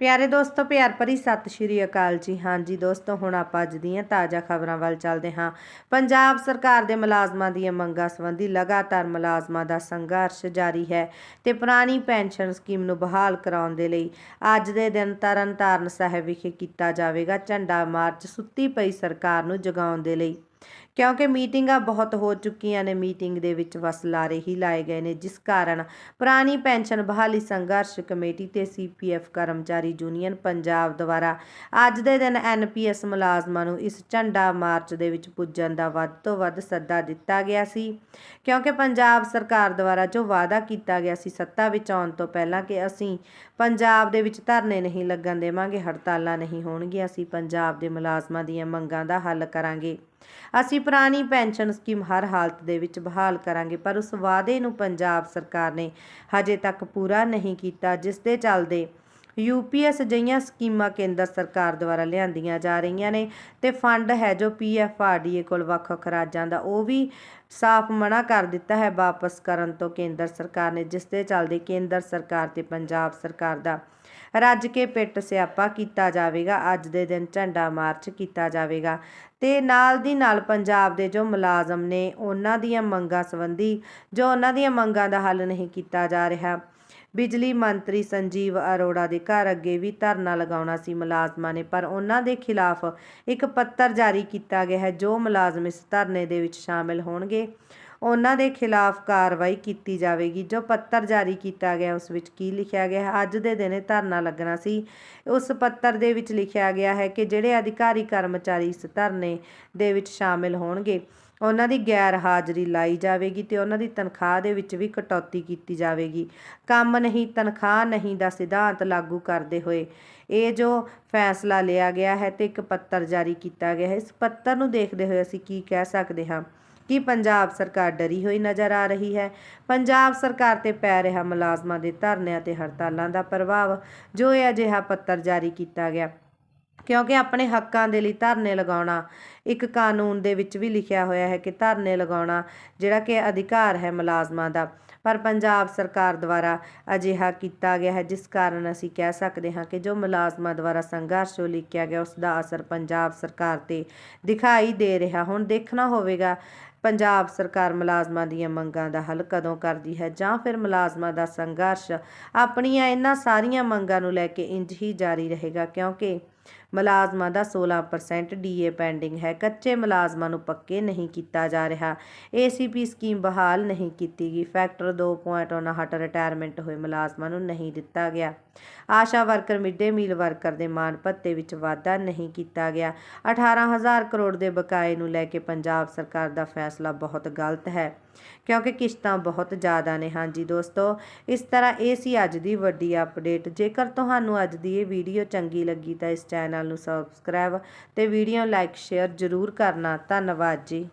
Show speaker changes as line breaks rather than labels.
ਪਿਆਰੇ ਦੋਸਤੋ, ਪਿਆਰ ਭਰੀ ਸਤਿ ਸ਼੍ਰੀ ਅਕਾਲ ਜੀ। ਹਾਂਜੀ ਦੋਸਤੋ, ਹੁਣ ਆਪਾਂ ਅੱਜ ਦੀਆਂ ਤਾਜ਼ਾ ਖਬਰਾਂ ਵੱਲ ਚੱਲਦੇ ਹਾਂ। ਪੰਜਾਬ ਸਰਕਾਰ ਦੇ ਮੁਲਾਜ਼ਮਾਂ ਦੀਆਂ ਮੰਗਾਂ ਸੰਬੰਧੀ ਲਗਾਤਾਰ ਮੁਲਾਜ਼ਮਾਂ ਦਾ ਸੰਘਰਸ਼ ਜਾਰੀ ਹੈ ਤੇ ਪੁਰਾਣੀ ਪੈਨਸ਼ਨ ਸਕੀਮ ਨੂੰ ਬਹਾਲ ਕਰਾਉਣ ਦੇ ਲਈ ਅੱਜ ਦੇ ਦਿਨ ਤਰਨਤਾਰਨ ਸਾਹਿਬ ਵਿਖੇ ਕੀਤਾ ਜਾਵੇਗਾ ਝੰਡਾ ਮਾਰਚ ਸੁੱਤੀ ਪਈ ਸਰਕਾਰ ਨੂੰ ਜਗਾਉਣ ਦੇ ਲਈ। ਕਿਉਂਕਿ ਮੀਟਿੰਗਾਂ ਬਹੁਤ ਹੋ ਚੁੱਕੀਆਂ ਨੇ, ਮੀਟਿੰਗ ਦੇ ਵਿੱਚ ਵਸਲਾਰੇ ਹੀ ਲਾਏ ਗਏ ਨੇ, ਜਿਸ ਕਾਰਨ ਪੁਰਾਣੀ ਪੈਨਸ਼ਨ ਬਹਾਲੀ ਸੰਘਰਸ਼ ਕਮੇਟੀ ਤੇ ਸੀਪੀਐਫ ਕਰਮਚਾਰੀ ਯੂਨੀਅਨ ਪੰਜਾਬ ਦੁਆਰਾ ਅੱਜ ਦੇ ਦਿਨ ਐਨਪੀਐਸ ਮੁਲਾਜ਼ਮਾਂ ਨੂੰ ਇਸ ਝੰਡਾ ਮਾਰਚ ਦੇ ਵਿੱਚ ਪੁੱਜਣ ਦਾ ਵੱਧ ਤੋਂ ਵੱਧ ਸੱਦਾ ਦਿੱਤਾ ਗਿਆ ਸੀ। ਕਿਉਂਕਿ ਪੰਜਾਬ ਸਰਕਾਰ ਦੁਆਰਾ ਜੋ ਵਾਅਦਾ ਕੀਤਾ ਗਿਆ ਸੀ ਸੱਤਾ ਵਿੱਚ ਆਉਣ ਤੋਂ ਪਹਿਲਾਂ ਕਿ ਅਸੀਂ ਪੰਜਾਬ ਦੇ ਵਿੱਚ ਧਰਨੇ ਨਹੀਂ ਲੱਗਣ ਦੇਵਾਂਗੇ, ਹੜਤਾਲਾਂ ਨਹੀਂ ਹੋਣਗੀਆਂ, ਅਸੀਂ ਪੰਜਾਬ ਦੇ ਮੁਲਾਜ਼ਮਾਂ ਦੀਆਂ ਮੰਗਾਂ ਦਾ ਹੱਲ ਕਰਾਂਗੇ। ਅਸੀਂ ਪੁਰਾਣੀ ਪੈਨਸ਼ਨ ਸਕੀਮ ਹਰ ਹਾਲਤ ਦੇ ਵਿੱਚ ਬਹਾਲ ਕਰਾਂਗੇ, ਪਰ ਉਸ ਵਾਅਦੇ ਨੂੰ ਪੰਜਾਬ ਸਰਕਾਰ ਨੇ ਹਜੇ ਤੱਕ ਪੂਰਾ ਨਹੀਂ ਕੀਤਾ, ਜਿਸ ਦੇ ਚੱਲਦੇ ਯੂਪੀਐਸ ਜਿਹੀਆਂ ਸਕੀਮਾਂ ਕੇਂਦਰ ਸਰਕਾਰ ਦੁਆਰਾ ਲਿਆਂਦੀਆਂ ਜਾ ਰਹੀਆਂ ਨੇ ਤੇ ਫੰਡ ਹੈ ਜੋ ਪੀਐਫਆਰਡੀਏ ਕੋਲ ਵੱਖ-ਵੱਖ ਰਾਜਾਂ ਦਾ, ਉਹ ਵੀ ਸਾਫ਼ ਮਨਾ ਕਰ ਦਿੱਤਾ ਹੈ ਵਾਪਸ ਕਰਨ ਤੋਂ ਕੇਂਦਰ ਸਰਕਾਰ ਨੇ, ਜਿਸ ਦੇ ਚੱਲਦੇ ਕੇਂਦਰ ਸਰਕਾਰ ਤੇ ਪੰਜਾਬ ਸਰਕਾਰ ਦਾ ਰੱਜ ਕੇ ਪਿੱਟ ਸਿਆਪਾ ਕੀਤਾ ਜਾਵੇਗਾ। ਅੱਜ ਦੇ ਦਿਨ ਝੰਡਾ ਮਾਰਚ ਕੀਤਾ ਜਾਵੇਗਾ। ਤੇ ਨਾਲ ਦੀ ਨਾਲ ਪੰਜਾਬ ਦੇ ਜੋ ਮੁਲਾਜ਼ਮ ਨੇ, ਉਹਨਾਂ ਦੀਆਂ ਮੰਗਾਂ ਸੰਬੰਧੀ ਜੋ ਉਹਨਾਂ ਦੀਆਂ ਮੰਗਾਂ ਦਾ ਹੱਲ ਨਹੀਂ ਕੀਤਾ ਜਾ ਰਿਹਾ, ਬਿਜਲੀ ਮੰਤਰੀ ਸੰਜੀਵ ਅਰੋੜਾ ਦੇ ਘਰ ਅੱਗੇ ਵੀ ਧਰਨਾ ਲਗਾਉਣਾ ਸੀ ਮੁਲਾਜ਼ਮਾਂ ਨੇ, ਪਰ ਉਹਨਾਂ ਦੇ ਖਿਲਾਫ ਇੱਕ ਪੱਤਰ ਜਾਰੀ ਕੀਤਾ ਗਿਆ ਹੈ। ਜੋ ਮੁਲਾਜ਼ਮ ਇਸ ਧਰਨੇ ਦੇ ਵਿੱਚ ਸ਼ਾਮਿਲ ਹੋਣਗੇ। ਉਹਨਾਂ ਦੇ ਖਿਲਾਫ ਕਾਰਵਾਈ ਕੀਤੀ ਜਾਵੇਗੀ। ਜੋ ਪੱਤਰ ਜਾਰੀ ਕੀਤਾ ਗਿਆ, ਉਸ ਵਿੱਚ ਕੀ ਲਿਖਿਆ ਗਿਆ ਹੈ? ਅੱਜ ਦੇ ਦਿਨ ਧਰਨਾ ਲੱਗਣਾ ਸੀ। ਉਸ ਪੱਤਰ ਦੇ ਵਿੱਚ ਲਿਖਿਆ ਗਿਆ ਹੈ ਕਿ ਜਿਹੜੇ ਅਧਿਕਾਰੀ, ਕਰਮਚਾਰੀ ਇਸ ਧਰਨੇ ਦੇ ਵਿੱਚ ਸ਼ਾਮਿਲ ਹੋਣਗੇ, ਉਹਨਾਂ ਦੀ ਗੈਰ ਹਾਜ਼ਰੀ ਲਾਈ ਜਾਵੇਗੀ ਤੇ ਉਹਨਾਂ ਦੀ ਤਨਖਾਹ ਦੇ ਵਿੱਚ ਵੀ ਕਟੌਤੀ ਕੀਤੀ ਜਾਵੇਗੀ। ਕੰਮ ਨਹੀਂ, ਤਨਖਾਹ ਨਹੀਂ ਦਾ ਸਿਧਾਂਤ ਲਾਗੂ ਕਰਦੇ ਹੋਏ ਇਹ ਜੋ ਫੈਸਲਾ ਲਿਆ ਗਿਆ ਹੈ ਤੇ ਇੱਕ ਪੱਤਰ ਜਾਰੀ ਕੀਤਾ ਗਿਆ ਹੈ। ਇਸ ਪੱਤਰ ਨੂੰ ਦੇਖਦੇ ਹੋਏ ਅਸੀਂ ਕੀ ਕਹਿ ਸਕਦੇ ਹਾਂ? ਕਿ ਪੰਜਾਬ ਸਰਕਾਰ ਡਰੀ ਹੋਈ ਨਜ਼ਰ ਆ ਰਹੀ ਹੈ। ਪੰਜਾਬ ਸਰਕਾਰ ਤੇ ਪੈ ਰਿਹਾ ਮੁਲਾਜ਼ਮਾਂ ਦੇ ਧਰਨਿਆਂ ਤੇ ਹੜਤਾਲਾਂ ਦਾ ਪ੍ਰਭਾਵ, ਜੋ ਇਹ ਅਜਿਹਾ ਪੱਤਰ ਜਾਰੀ ਕੀਤਾ ਗਿਆ। ਕਿਉਂਕਿ ਆਪਣੇ ਹੱਕਾਂ ਦੇ ਲਈ ਧਰਨੇ ਲਗਾਉਣਾ ਇੱਕ ਕਾਨੂੰਨ ਦੇ ਵਿੱਚ ਵੀ ਲਿਖਿਆ ਹੋਇਆ ਹੈ ਕਿ ਧਰਨੇ ਲਗਾਉਣਾ ਜਿਹੜਾ ਕਿ ਅਧਿਕਾਰ ਹੈ ਮੁਲਾਜ਼ਮਾਂ ਦਾ। ਪਰ ਪੰਜਾਬ ਸਰਕਾਰ ਦੁਆਰਾ ਅਜਿਹਾ ਕੀਤਾ ਗਿਆ ਹੈ, ਜਿਸ ਕਾਰਨ ਅਸੀਂ ਕਹਿ ਸਕਦੇ ਹਾਂ ਕਿ ਜੋ ਮੁਲਾਜ਼ਮਾਂ ਦੁਆਰਾ ਸੰਘਰਸ਼ ਲਿਖਿਆ ਗਿਆ, ਉਸ ਦਾ ਅਸਰ ਪੰਜਾਬ ਸਰਕਾਰ ਤੇ ਦਿਖਾਈ ਦੇ ਰਿਹਾ। ਹੁਣ ਦੇਖਣਾ ਹੋਵੇਗਾ ਪੰਜਾਬ ਸਰਕਾਰ ਮੁਲਾਜ਼ਮਾਂ ਦੀਆਂ ਮੰਗਾਂ ਦਾ ਹੱਲ ਕਦੋਂ ਕਰਦੀ ਹੈ? ਜਾਂ ਫਿਰ ਮੁਲਾਜ਼ਮਾਂ ਦਾ ਸੰਘਰਸ਼ ਆਪਣੀਆਂ ਇਹਨਾਂ ਸਾਰੀਆਂ ਮੰਗਾਂ ਨੂੰ ਲੈ ਕੇ ਇੰਜ ਹੀ ਜਾਰੀ ਰਹੇਗਾ? ਕਿਉਂਕਿ ਮੁਲਾਜ਼ਮਾਂ ਦਾ 16% ਡੀਏ ਪੈਂਡਿੰਗ ਹੈ। ਕੱਚੇ ਮੁਲਾਜ਼ਮਾਂ ਨੂੰ ਪੱਕੇ ਨਹੀਂ ਕੀਤਾ ਜਾ ਰਿਹਾ। ਏਸੀਪੀ ਸਕੀਮ ਬਹਾਲ ਨਹੀਂ ਕੀਤੀ ਗਈ। ਫੈਕਟਰ 2.59 ਰਿਟਾਇਰਮੈਂਟ ਹੋਏ ਮੁਲਾਜ਼ਮਾਂ ਨੂੰ ਨਹੀਂ ਦਿੱਤਾ ਗਿਆ। Asha worker midday meal worker ਦੇ ਮਾਨ ਭੱਤੇ ਵਿੱਚ ਵਾਧਾ ਨਹੀਂ ਕੀਤਾ ਗਿਆ। 18000 ਕਰੋੜ ਦੇ ਬਕਾਏ ਨੂੰ ਲੈ ਕੇ ਪੰਜਾਬ ਸਰਕਾਰ ਦਾ ਫੈਸਲਾ ਬਹੁਤ ਗਲਤ ਹੈ। ਕਿਉਂਕਿ ਕਿਸ਼ਤਾਂ ਬਹੁਤ ਜ਼ਿਆਦਾ ਨੇ। ਹਾਂਜੀ ਦੋਸਤੋ, ਇਸ ਤਰ੍ਹਾਂ ਇਹ ਸੀ ਅੱਜ ਦੀ ਵੱਡੀ ਅਪਡੇਟ। ਜੇਕਰ ਤੁਹਾਨੂੰ ਅੱਜ ਦੀ ਇਹ ਵੀਡੀਓ ਚੰਗੀ ਲੱਗੀ ਤਾਂ ਇਸ ਚੈਨਲ ਨੂੰ ਸਬਸਕ੍ਰਾਈਬ ਤੇ ਵੀਡੀਓ ਲਾਈਕ, ਸ਼ੇਅਰ ਜ਼ਰੂਰ ਕਰਨਾ। ਧੰਨਵਾਦ ਜੀ।